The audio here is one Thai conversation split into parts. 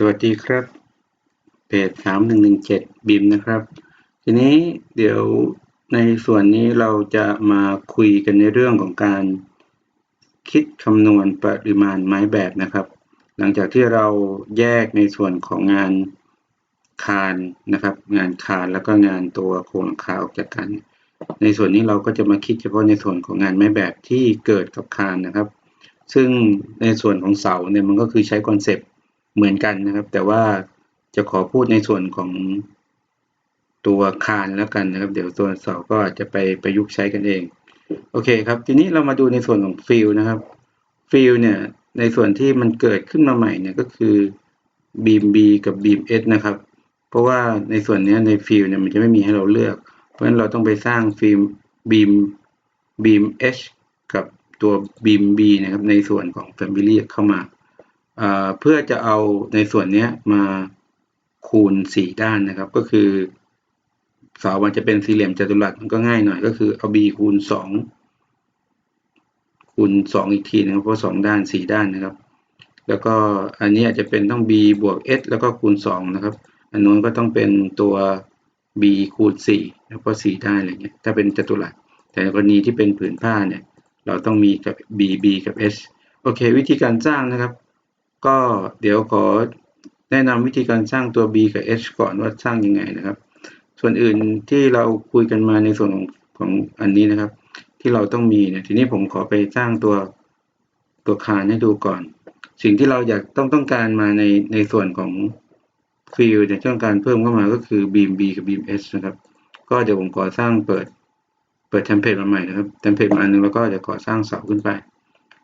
สวัสดีครับเพจสามหนึ่งหนึ่งเจ็ดบิมนะครับ ทีนี้เดี๋ยวในส่วนนี้เราจะมาคุยกันในเรื่องของการคิดคำนวณปริมาณไม้แบบนะครับ หลังจากที่เราแยกในส่วนของงานคานนะครับ งานคานแล้วก็งานตัวโครงหลังคาออกจากกัน ในส่วนนี้เราก็จะมาคิดเฉพาะในส่วนของงานไม้แบบที่เกิดกับคานนะครับ ซึ่งในส่วนของเสาเนี่ยมันก็คือใช้คอนเซปต์ เหมือนกันนะครับ แต่ว่าจะขอพูดในส่วนของตัวคานแล้วกันนะครับ เดี๋ยวตัวเสาก็อาจจะไปประยุกต์ใช้กันเอง โอเคครับ ทีนี้เรามาดูในส่วนของฟิลนะครับฟิลเนี่ยในส่วนที่มันเกิดขึ้นมาใหม่เนี่ยก็คือบีม B กับบีม S นะครับ เพราะว่าในส่วนนี้ในฟิลเนี่ยมันจะไม่มีให้เราเลือก เพราะฉะนั้นเราต้องไปสร้างฟิลบีมบีม H กับตัวบีม B นะครับในส่วนของ Family เข้ามา เพื่อจะเอาในส่วนนี้มาคูณสี่ด้านนะครับ ก็คือเสามันจะเป็นสี่เหลี่ยมจัตุรัสมันก็ง่ายหน่อย ก็คือเอา b คูณสองคูณสองอีกทีนะครับเพราะสองด้านสี่ด้านนะครับ แล้วก็อันนี้อาจจะเป็นต้อง b บวก s แล้วก็คูณสองนะครับ อันนู้นก็ต้องเป็นตัว b คูณสี่แล้วก็สี่ด้านอะไรเงี้ยถ้าเป็นจัตุรัส แต่กรณีที่เป็นผืนผ้าเนี่ย เราต้องมีกับ b b กับ s โอเค วิธีการสร้างนะครับ ก็เดี๋ยวขอแนะนำวิธีการสร้างตัว b กับ h ก่อนว่าสร้างยังไงนะครับ ส่วนอื่นที่เราคุยกันมาในส่วนของของอันนี้นะครับ ที่เราต้องมีเนี่ยทีนี้ผมขอไปสร้างตัวตัวคานให้ดูก่อน สิ่งที่เราอยากต้องต้องการมาในในส่วนของฟิลเนี่ยต้องการเพิ่มเข้ามาก็คือบีม B กับบีม H นะครับ ก็เดี๋ยวผมขอสร้างเปิดเปิดเทมเพลตมาใหม่นะครับเทมเพลตมาอันนึงแล้วก็จะขอสร้างเสาขึ้นไป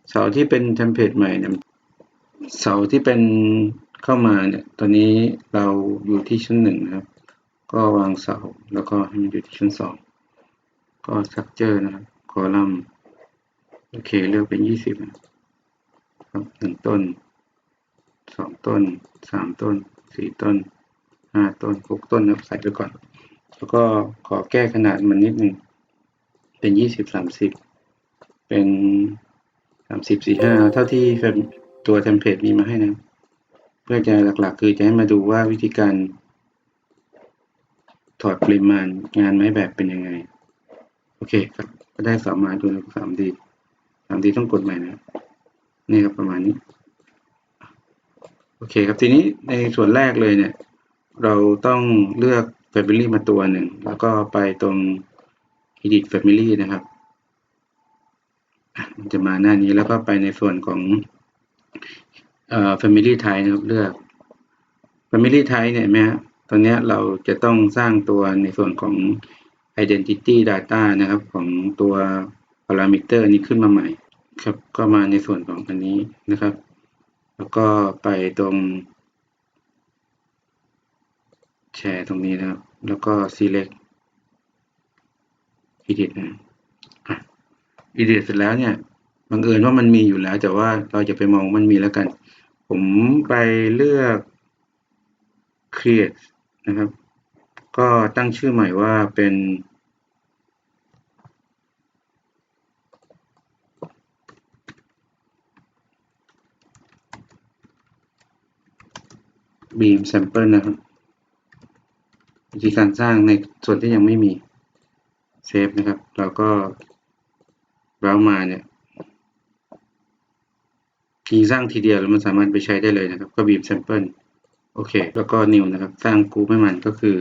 เสาที่เป็นเทมเพลตใหม่เนี่ย เสาที่เป็นเข้ามาเนี่ย ตอนนี้เราอยู่ที่ชั้นหนึ่งนะครับ ก็วางเสาแล้วก็ให้มันอยู่ที่ชั้นสองก็สตรัคเจอร์นะครับคอลัมน์โอเคเลือกเป็นยี่สิบนะครับหนึ่งต้นสองต้นสามต้นสี่ต้นห้าต้นหกต้นนะครับใส่ไปก่อน แล้วก็ขอแก้ขนาดมันนิดหนึ่งเป็นยี่สิบสามสิบเป็นสามสิบสี่ห้าเท่าที่ ตัวเทมเพลตมีมาให้นะ เพื่อจะหลักๆ คือจะให้มาดูว่าวิธีการถอดปริมาณงานไม้แบบเป็นยังไง โอเคครับก็ได้สามมาดูสามดีสามดีต้องกดใหม่นะนี่ครับประมาณนี้ โอเคครับทีนี้ในส่วนแรกเลยเนี่ย เราต้องเลือก Family มาตัวหนึ่ง แล้วก็ไปตรง Edit Family นะครับ มันจะมาหน้านี้แล้วก็ไปในส่วนของ เอ่อ family type นะครับเลือก family type เนี่ยไหมฮะตอนนี้เราจะต้องสร้างตัวในส่วนของ identity data นะครับ ของตัว parameter นี้ขึ้นมาใหม่ครับ ก็มาในส่วนของอันนี้นะครับ แล้วก็ไปตรง แชร์ตรงนี้นะครับ แล้วก็ select edit นะ edit เสร็จแล้วเนี่ย บังเอิญว่ามันมีอยู่แล้ว แต่ว่าเราจะไปมองมันมีแล้วกัน ผมไปเลือก create นะครับ ก็ตั้งชื่อใหม่ว่าเป็น beam sample นะครับวิธีการสร้างในส่วนที่ยังไม่มีเซฟนะครับ เราก็เรามาเนี่ย ทีสร้างทีเดียวแล้วมันสามารถไปใช้ได้เลยนะครับ ก็บีมแซมเปิลโอเค แล้วก็นิวนะครับ สร้างกรุ๊ปให้มันก็คือ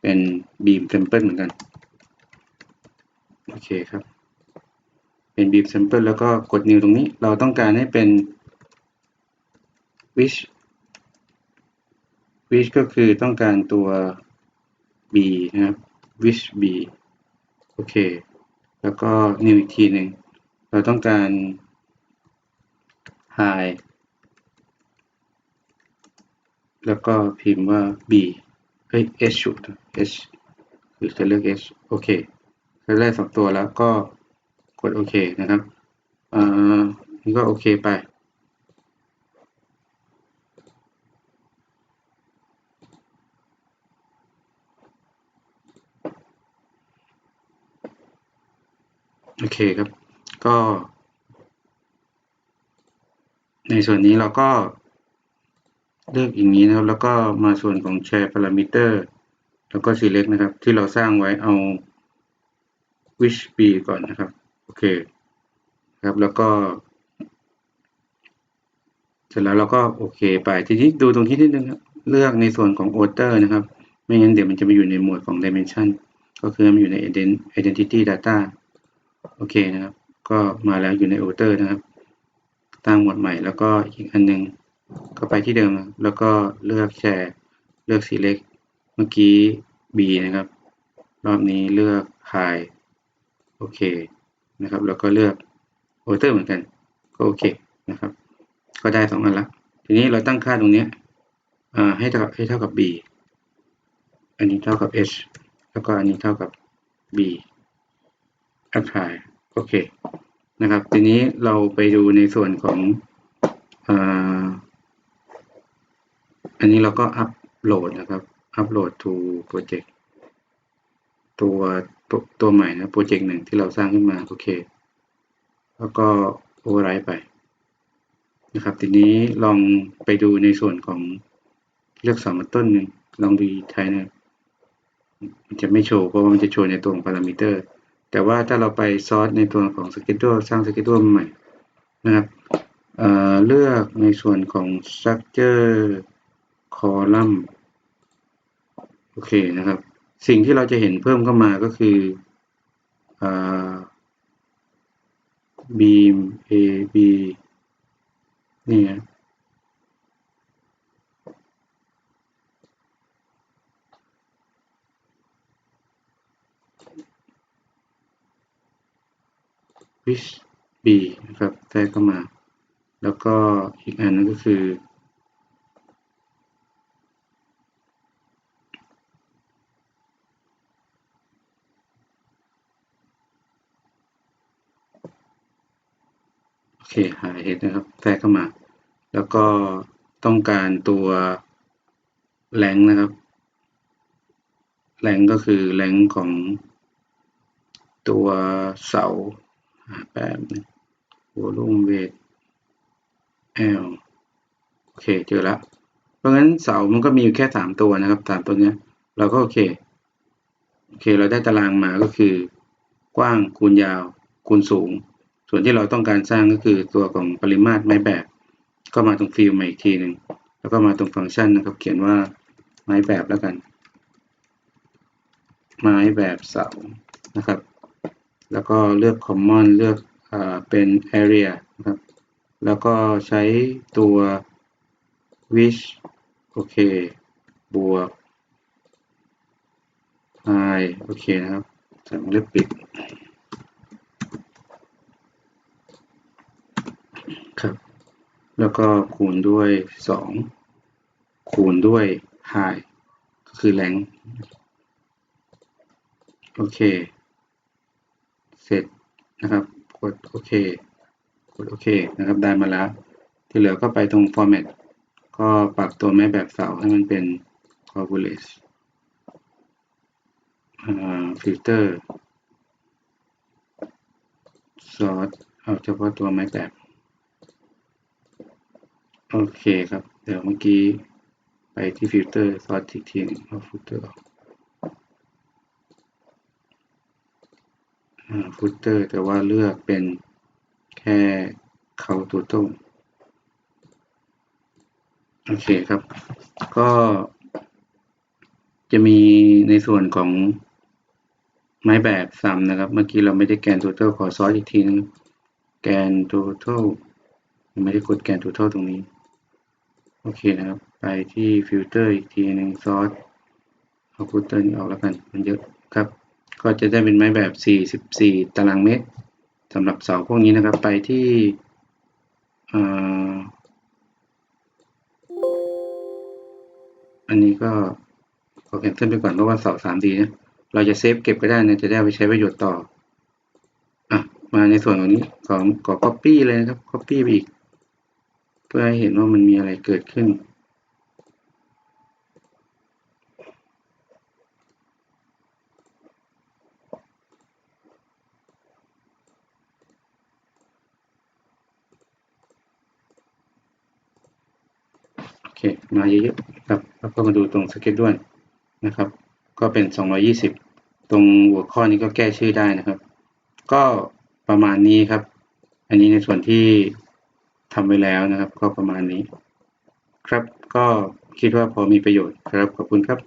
เป็นบีมแซมเปิลเหมือนกัน โอเคครับ เป็นบีมแซมเปิลแล้วก็กดนิวตรงนี้ เราต้องการให้เป็น wish wish ก็คือต้องการตัว b นะครับ wish b โอเค แล้วก็นิวอีกทีหนึ่ง เราต้องการ high แล้วก็พิมพ์ว่า b เฮ้ย h ชุด h หรือจะเลือก h โอเคได้สองตัวแล้วก็กดโอเคนะครับอ่านี่ก็โอเคไป โอเคครับ ก็ ในส่วนนี้เราก็เลือกอย่างนี้นะครับ แล้วก็มาส่วนของ share parameter แล้วก็ select นะครับ ที่เราสร้างไว้เอา which b ก่อนนะครับ โอเคครับ แล้วก็ เสร็จแล้วเราก็โอเคไป ทีนี้ดูตรงที่นิดนึงครับ เลือกในส่วนของ order นะครับ ไม่งั้นเดี๋ยวมันจะไปอยู่ในหมวดของ dimension ก็คือมันอยู่ใน identity data โอเคนะครับ ก็มาแล้วอยู่ใน order นะครับ ตั้งหมวดใหม่ แล้วก็อีกอันหนึงก็ไปที่เดิม แล้วก็เลือกแชร์ เลือก select เมื่อกี้ b นะครับ รอบนี้เลือก high โอเคนะครับ แล้วก็เลือก order เหมือนกัน ก็โอเคนะครับ ก็ได้สองอันละ ทีนี้เราตั้งค่าตรงนี้ให้เท่ากับให้เท่ากับ b อันนี้เท่ากับ h แล้วก็อันนี้เท่ากับ b apply โอเค นะครับ ทีนี้เราไปดูในส่วนของอันนี้เราก็อัปโหลดนะครับอัปโหลด to project ตัวตัวตัวใหม่นะโปรเจกต์หนึ่งที่เราสร้างขึ้นมา โอเค แล้วก็ override ไปนะครับ ทีนี้ลองไปดูในส่วนของเลือกสองมาต้นหนึ่งลองดูไทยนะมันจะไม่โชว์เพราะว่ามันจะโชว์ในตัวของพารามิเตอร์ แต่ว่าถ้าเราไปซอสในตัวของ schedule สร้าง schedule ใหม่นะครับเเลือกในส่วนของ structure column โอเคนะครับ สิ่งที่เราจะเห็นเพิ่มเข้ามาก็คืออ beam A B นี่นะ which b นะครับแทรกเข้ามา แล้วก็อีกอันนึงก็คือ โอเคหา head นะครับแทรกเข้ามา แล้วก็ต้องการตัวแรงนะครับแรงก็คือแรงของตัวเสา หาแป๊บนึง volume weight L โอเคเจอแล้ว เพราะงั้นเสามันก็มีอยู่แค่สามตัวนะครับสามตัวเนี้ย เราก็โอเค โอเค เราได้ตารางมาก็คือ กว้างคูณยาว คูณสูง ส่วนที่เราต้องการสร้างก็คือตัวของปริมาตรไม้แบบ ก็มาตรงฟิลมาอีกทีหนึ่งแล้วก็มาตรงฟังก์ชันนะครับ เขียนว่าไม้แบบแล้วกัน ไม้แบบเสานะครับ แล้วก็เลือก common เลือกอเป็น area นะครับ แล้วก็ใช้ตัว which โอเค บวก i โอเคนะครับสั่งเลือกปิด ครับ แล้วก็คูณด้วยสองคูณด้วย high ก็คือแรงโอเค เสร็จนะครับกดโอเคกดโอเคนะครับได้มาแล้ว ที่เหลือก็ไปตรง format ก็ปรับตัวแม่แบบเสาให้มันเป็น coagulate อ่า filter sort เอาเฉพาะตัวไม้แบบโอเคครับ เดี๋ยวเมื่อกี้ไปที่ filter sort อีกทีนึงเอา filter ออก อ่า footer แต่ว่าเลือกเป็นแค่ count total โอเคครับ ก็จะมีในส่วนของไม้แบบซ้ำนะครับ เมื่อกี้เราไม่ได้แกน total ขอซอสอีกทีนึงแกน total ยังไม่ได้กดแกน total ตรงนี้ โอเคนะครับ ไปที่ filter อีกทีหนึ่งซอสเอา footer นี้ออกแล้วกัน มันเยอะครับ ก็จะได้เป็นไม้แบบ 44 ตารางเมตรสำหรับเสาพวกนี้นะครับไปที่ออันนี้ก็ขอแคนเซิลไปก่อนเพราะว่าเสา 3D นะเราจะเซฟเก็บก็ได้นะจะได้ไปใช้ประโยชน์ต่ออะมาในส่วนของนี้ของขอ copy เลยนะครับ copy ไปอีก เพื่อให้เห็นว่ามันมีอะไรเกิดขึ้นโอเค เคมาเยอะๆครับแล้วก็มาดูตรงสเก็ตด้วยนะครับ ก็เป็น 220 ตรงหัวข้อนี้ก็แก้ชื่อได้นะครับ ก็ประมาณนี้ครับ อันนี้ในส่วนที่ทำไว้แล้วนะครับ ก็ประมาณนี้ ครับก็คิดว่าพอมีประโยชน์ครับขอบคุณครับ